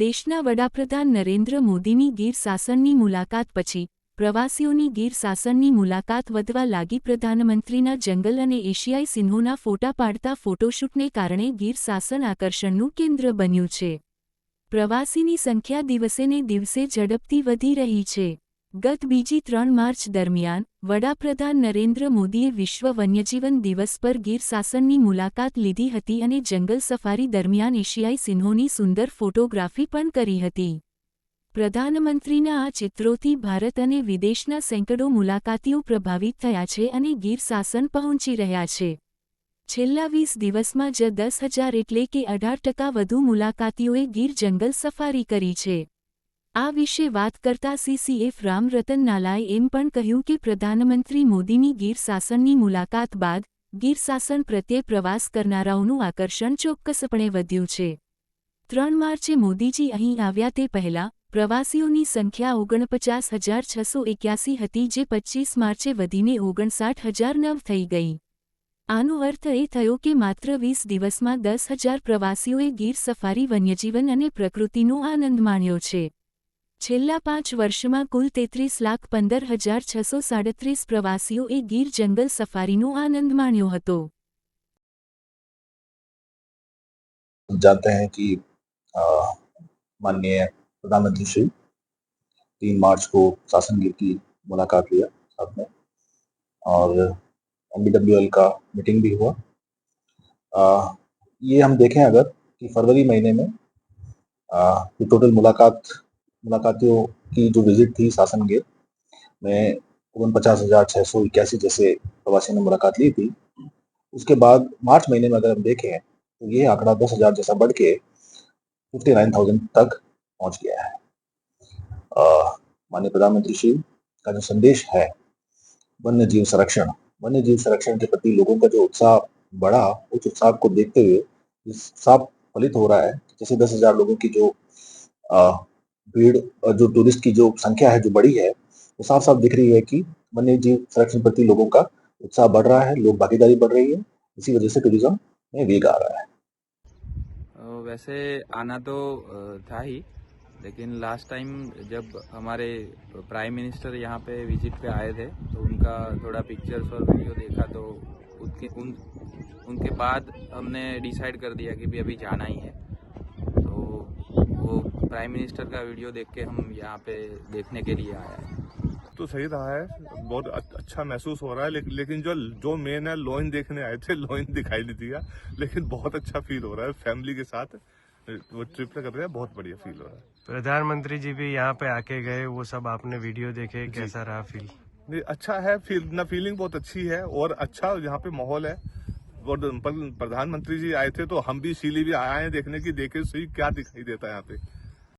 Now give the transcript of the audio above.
દેશના વડાપ્રધાન નરેન્દ્ર મોદીની ગીર શાસનની મુલાકાત પછી પ્રવાસીઓની ગીર શાસનની મુલાકાત વધવા લાગી પ્રધાનમંત્રીના જંગલ અને એશિયાઈ સિંહોના ફોટા પાડતા ફોટોશૂટને કારણે ગીર શાસન આકર્ષણનું કેન્દ્ર બન્યું છે. પ્રવાસીની સંખ્યા દિવસેને દિવસે ઝડપથી વધી રહી છે. ગત બીજી ત્રણ માર્ચ દરમિયાન, વડાપ્રધાન નરેન્દ્ર મોદીએ વિશ્વ વન્યજીવન દિવસ પર ગીર શાસનની મુલાકાત લીધી હતી અને જંગલ સફારી દરમિયાન એશિયાઈ સિંહોની સુંદર ફોટોગ્રાફી પણ કરી હતી. પ્રધાનમંત્રીના આ ચિત્રોથી ભારત અને વિદેશના સેંકડો મુલાકાતીઓ પ્રભાવિત થયા છે અને ગીર શાસન પહોંચી રહ્યા છે. છેલ્લા વીસ દિવસમાં જ દસ હજાર એટલે કે અઢાર ટકા વધુ મુલાકાતીઓએ ગીર જંગલ સફારી કરી છે. આ વિશે વાત કરતા સીસીએફ રામરતન નાલાએ એમ પણ કહ્યું કે પ્રધાનમંત્રી મોદીની ગીર શાસનની મુલાકાત બાદ ગીર શાસન પ્રત્યે પ્રવાસ કરનારાઓનું આકર્ષણ ચોક્કસપણે વધ્યું છે. ત્રણ માર્ચે મોદીજી અહીં આવ્યા તે પહેલાં પ્રવાસીઓની સંખ્યા ઓગણપચાસ હજાર છસો એક્યાસી હતી જે પચ્ચીસ માર્ચે વધીને ઓગણસાઠ હજાર નવ થઈ ગઈ. આનો અર્થ એ થયો કે માત્ર વીસ દિવસમાં દસ હજાર પ્રવાસીઓએ ગીર સફારી, વન્યજીવન અને પ્રકૃતિનો આનંદ માણ્યો છે. છેલ્લા પાંચ વર્ષમાં કુલ તેત્રીસ લાખ પંદર હજાર છસો સાડત્રીસ પ્રવાસીઓએ ગીર જંગલ સફારીનો આનંદ માણ્યો હતો हम जानते हैं कि अ, माननीय प्रधानमंत्री श्री तीन मार्च को शासन गिर की मुलाकात लिया साथ में और एम का मीटिंग भी हुआ अ, ये हम देखें अगर कि फरवरी महीने में अ, जो टोटल मुलाकात मुलाकातियों की जो विज़िट थी शासन गेट में ओवन पचास हज़ार छः सौ इक्यासी जैसे प्रवासियों ने मुलाकात ली थी। उसके बाद मार्च महीने में अगर हम देखें तो ये आंकड़ा दस हज़ार जैसा बढ़ के फिफ्टी नाइन थाउज़ेंड तक पहुँच गया है। माननीय प्रधानमंत्री श्री का जो संदेश है, वन्य जीव संरक्षण, वन्य जीव संरक्षण के प्रति लोगों का जो उत्साह बढ़ा, उस उत्साह को देखते हुए साफ़ फलित हो रहा है, जैसे दस हज़ार लोगों की जो भीड़ जो टूरिस्ट की जो संख्या है, जो बड़ी है, वो साफ़ साफ़ दिख रही है कि वन्य जीव संरक्षण प्रति लोगों का उत्साह बढ़ रहा है, लोग भागीदारी बढ़ रही है, इसी वजह से टूरिज़्म में वेग आ रहा है। वैसे आना तो था ही, लेकिन लास्ट टाइम जब हमारे प्राइम मिनिस्टर यहाँ पे विज़िट पे आए थे तो उनका थोड़ा पिक्चर्स और वीडियो देखा तो उसके उन, उनके बाद हमने डिसाइड कर दिया कि भी अभी जाना ही है। प्राइम मिनिस्टर का वीडियो देख के हम यहाँ पे देखने के लिए आए हैं। तो सही रहा है। बहुत अच्छा महसूस हो रहा है लेकिन लेकिन जो जो मेन है लोइन देखने आए थे लोइन दिखाई नहीं दिया लेकिन बहुत अच्छा फील हो रहा है फैमिली के साथ वो ट्रिप कर रहे हैं बहुत बढ़िया फील हो रहा है। प्रधानमंत्री जी भी यहाँ पे आके गए वो सब आपने वीडियो देखे कैसा रहा फील नहीं अच्छा है फील ना फीलिंग बहुत अच्छी है और अच्छा यहाँ पे माहौल है। और प्रधानमंत्री जी आए थे तो हम भी इसीलिए भी आए हैं देखने की देखे सही क्या दिखाई देता है यहाँ पे।